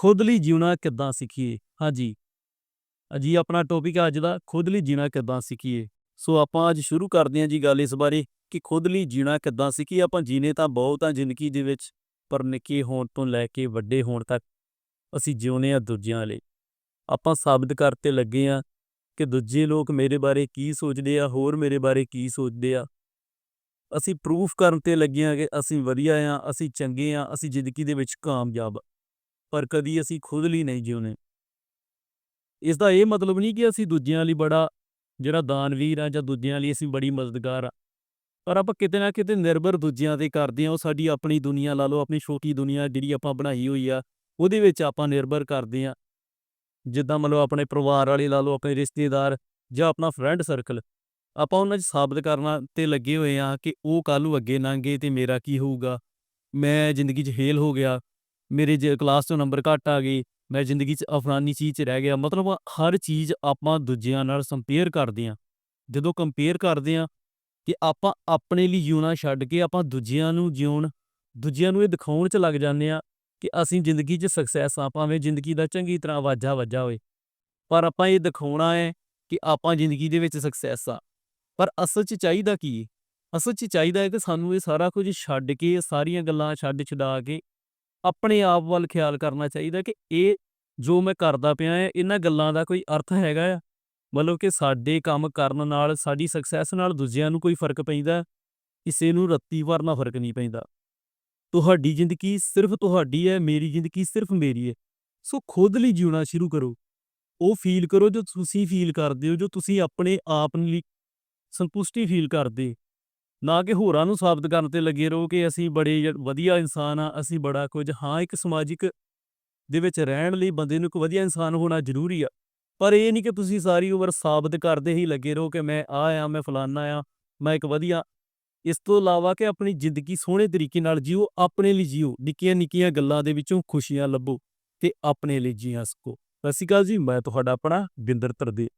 ਖੁਦ ਲਈ ਜਿਉਣਾ ਕਿੱਦਾਂ ਸਿੱਖੀਏ? ਹਾਂਜੀ। ਅਜੀ ਆਪਣਾ ਟੌਪਿਕ ਹੈ ਅੱਜ ਦਾ, ਖੁਦ ਲਈ ਜੀਣਾ ਕਿੱਦਾਂ ਸਿੱਖੀਏ? ਸੋ ਆਪਾਂ ਅੱਜ ਸ਼ੁਰੂ ਕਰਦੇ ਹਾਂ ਜੀ ਗੱਲ ਇਸ ਬਾਰੇ ਕਿ ਖੁਦ ਲਈ ਜੀਣਾ ਕਿੱਦਾਂ ਸਿੱਖੀਏ। ਆਪਾਂ ਜੀਨੇ ਤਾਂ ਬਹੁਤ ਆ ਜ਼ਿੰਦਗੀ ਦੇ ਵਿੱਚ, ਪਰ ਨਿੱਕੇ ਹੋਣ ਤੋਂ ਲੈ ਕੇ ਵੱਡੇ ਹੋਣ ਤੱਕ ਅਸੀਂ ਜਿਉਨੇ ਆ ਦੂਜਿਆਂ ਲਈ। ਆਪਾਂ ਸਾਬਤ ਕਰਤੇ ਲੱਗੇ ਆ ਕਿ ਦੂਜੇ ਲੋਕ ਮੇਰੇ ਬਾਰੇ ਕੀ ਸੋਚਦੇ ਆ, ਹੋਰ ਮੇਰੇ ਬਾਰੇ ਕੀ ਸੋਚਦੇ ਆ। ਅਸੀਂ ਪ੍ਰੂਫ ਕਰਨ ਤੇ ਲੱਗੇ ਆ ਕਿ ਅਸੀਂ ਵਧੀਆ ਆ ਅਸੀਂ ਚੰਗੇ ਆ ਅਸੀਂ ਜ਼ਿੰਦਗੀ ਦੇ ਵਿੱਚ ਕਾਮਯਾਬ ਪਰ ਕਦੀ ਅਸੀਂ ਖੁਦ ਲਈ ਨਹੀਂ ਜਿਉਨੇ ਇਸ ਦਾ ਇਹ ਮਤਲਬ ਨਹੀਂ ਕਿ ਅਸੀਂ ਦੂਜਿਆਂ ਲਈ ਬੜਾ, ਜਿਹੜਾ ਦਾਨਵੀਰ ਆ ਜਾਂ ਦੂਜਿਆਂ ਲਈ ਅਸੀਂ ਬੜੀ ਮਦਦਗਾਰ ਆ। ਪਰ ਆਪਾਂ ਕਿਤੇ ਨਾ ਕਿਤੇ ਨਿਰਭਰ ਦੂਜਿਆਂ ਤੇ ਕਰਦੇ ਆ ਉਹ ਸਾਡੀ ਆਪਣੀ ਦੁਨੀਆ ਲਾ ਲਓ, ਆਪਣੀ ਛੋਟੀ ਦੁਨੀਆ ਜਿਹੜੀ ਆਪਾਂ ਬਣਾਈ ਹੋਈ ਆ, ਉਹਦੇ ਵਿੱਚ ਆਪਾਂ ਨਿਰਭਰ ਕਰਦੇ ਆ ਜਿੱਦਾਂ ਮਤਲਬ ਆਪਣੇ ਪਰਿਵਾਰ ਵਾਲੇ ਲਾ ਲਓ, ਆਪਣੇ ਰਿਸ਼ਤੇਦਾਰ ਜਾਂ ਆਪਣਾ ਫਰੈਂਡ ਸਰਕਲ ਆਪਾਂ ਉਹਨਾਂ 'ਚ ਸਾਬਤ ਕਰਨਾ ਤੇ ਲੱਗੇ ਹੋਏ ਆ ਕਿ ਉਹ ਕੱਲ੍ਹ ਨੂੰ ਅੱਗੇ ਲੰਘੇ ਤੇ ਮੇਰਾ ਕੀ ਹੋਊਗਾ? ਮੈਂ ਜ਼ਿੰਦਗੀ 'ਚ ਫੇਲ ਹੋ ਗਿਆ। ਮੇਰੇ ਜੇ ਕਲਾਸ 'ਚੋਂ ਨੰਬਰ ਘੱਟ ਆ ਗਏ, ਮੈਂ ਜ਼ਿੰਦਗੀ 'ਚ ਅਫਰਾਨੀ ਚੀਜ਼ 'ਚ ਰਹਿ ਗਿਆ, ਮਤਲਬ ਹਰ ਚੀਜ਼ ਆਪਾਂ ਦੂਜਿਆਂ ਨਾਲ ਕੰਪੇਅਰ ਕਰਦੇ ਆ ਜਦੋਂ ਕੰਪੇਅਰ ਕਰਦੇ ਆ ਕਿ ਆਪਾਂ ਆਪਣੇ ਲਈ ਜਿਉਣਾ ਛੱਡ ਕੇ ਆਪਾਂ ਦੂਜਿਆਂ ਨੂੰ ਜਿਉਣ, ਦੂਜਿਆਂ ਨੂੰ ਇਹ ਦਿਖਾਉਣ 'ਚ ਲੱਗ ਜਾਂਦੇ ਆ ਕਿ ਅਸੀਂ ਜ਼ਿੰਦਗੀ 'ਚ ਸਕਸੈਸ ਆ ਭਾਵੇਂ ਜ਼ਿੰਦਗੀ ਦਾ ਚੰਗੀ ਤਰ੍ਹਾਂ ਵਾਜਾ ਵੱਜਾ ਹੋਵੇ ਪਰ ਆਪਾਂ ਇਹ ਦਿਖਾਉਣਾ ਹੈ ਕਿ ਆਪਾਂ ਜ਼ਿੰਦਗੀ ਦੇ ਵਿੱਚ ਸਕਸੈਸ ਆ ਪਰ ਅਸਲ 'ਚ ਚਾਹੀਦਾ ਕੀ ਅਸਲ 'ਚ ਚਾਹੀਦਾ ਹੈ ਕਿ ਸਾਨੂੰ ਇਹ ਸਾਰਾ ਕੁਝ ਛੱਡ ਕੇ, ਸਾਰੀਆਂ ਗੱਲਾਂ ਛੱਡ ਛਡਾ ਕੇ ਆਪਣੇ ਆਪ ਵੱਲ ਖਿਆਲ ਕਰਨਾ ਚਾਹੀਦਾ ਕਿ ਇਹ ਜੋ ਮੈਂ ਕਰਦਾ ਪਿਆ ਹਾਂ, ਇਹਨਾਂ ਗੱਲਾਂ ਦਾ ਕੋਈ ਅਰਥ ਹੈਗਾ ਆ? ਮਤਲਬ ਕਿ ਸਾਡੇ ਕੰਮ ਕਰਨ ਨਾਲ, ਸਾਡੀ ਸਕਸੈਸ ਨਾਲ ਦੂਜਿਆਂ ਨੂੰ ਕੋਈ ਫ਼ਰਕ ਪੈਂਦਾ? ਕਿਸੇ ਨੂੰ ਰੱਤੀ ਭਰ ਫ਼ਰਕ ਨਹੀਂ ਪੈਂਦਾ। ਤੁਹਾਡੀ ਜ਼ਿੰਦਗੀ ਸਿਰਫ ਤੁਹਾਡੀ ਹੈ, ਮੇਰੀ ਜ਼ਿੰਦਗੀ ਸਿਰਫ ਮੇਰੀ ਹੈ। ਸੋ ਖੁਦ ਲਈ ਜਿਉਣਾ ਸ਼ੁਰੂ ਕਰੋ। ਉਹ ਫੀਲ ਕਰੋ ਜੋ ਤੁਸੀਂ ਫੀਲ ਕਰਦੇ ਹੋ, ਜੋ ਤੁਸੀਂ ਆਪਣੇ ਆਪ ਲਈ ਸੰਤੁਸ਼ਟੀ ਫੀਲ ਕਰਦੇ। ਨਾ ਕਿ ਹੋਰਾਂ ਨੂੰ ਸਾਬਤ ਕਰਨ ਤੇ ਲੱਗੇ ਰਹੋ ਕਿ ਅਸੀਂ ਬੜੇ ਵਧੀਆ ਇਨਸਾਨ ਆ ਅਸੀਂ ਬੜਾ ਕੁਝ, ਹਾਂ, ਇੱਕ ਸਮਾਜਿਕ ਦੇ ਵਿੱਚ ਰਹਿਣ ਲਈ ਬੰਦੇ ਨੂੰ ਇੱਕ ਵਧੀਆ ਇਨਸਾਨ ਹੋਣਾ ਜ਼ਰੂਰੀ ਆ। ਪਰ ਇਹ ਨਹੀਂ ਕਿ ਤੁਸੀਂ ਸਾਰੀ ਉਮਰ ਸਾਬਤ ਕਰਦੇ ਹੀ ਲੱਗੇ ਰਹੋ ਕਿ ਮੈਂ ਆ ਆ, ਮੈਂ ਫਲਾਨਾ ਆ, ਮੈਂ ਇੱਕ ਵਧੀਆ। ਇਸ ਤੋਂ ਇਲਾਵਾ ਕਿ ਆਪਣੀ ਜ਼ਿੰਦਗੀ ਸੋਹਣੇ ਤਰੀਕੇ ਨਾਲ ਜੀਓ, ਆਪਣੇ ਲਈ ਜੀਓ ਨਿੱਕੀਆਂ ਨਿੱਕੀਆਂ ਗੱਲਾਂ ਦੇ ਵਿੱਚੋਂ ਖੁਸ਼ੀਆਂ ਲੱਭੋ ਤੇ ਆਪਣੇ ਲਈ ਜੀਆਂ ਸਕੋ। ਸਤਿ ਸ਼੍ਰੀ ਅਕਾਲ ਜੀ, ਮੈਂ ਤੁਹਾਡਾ ਆਪਣਾ ਬਿੰਦਰ ਤਰਦੇ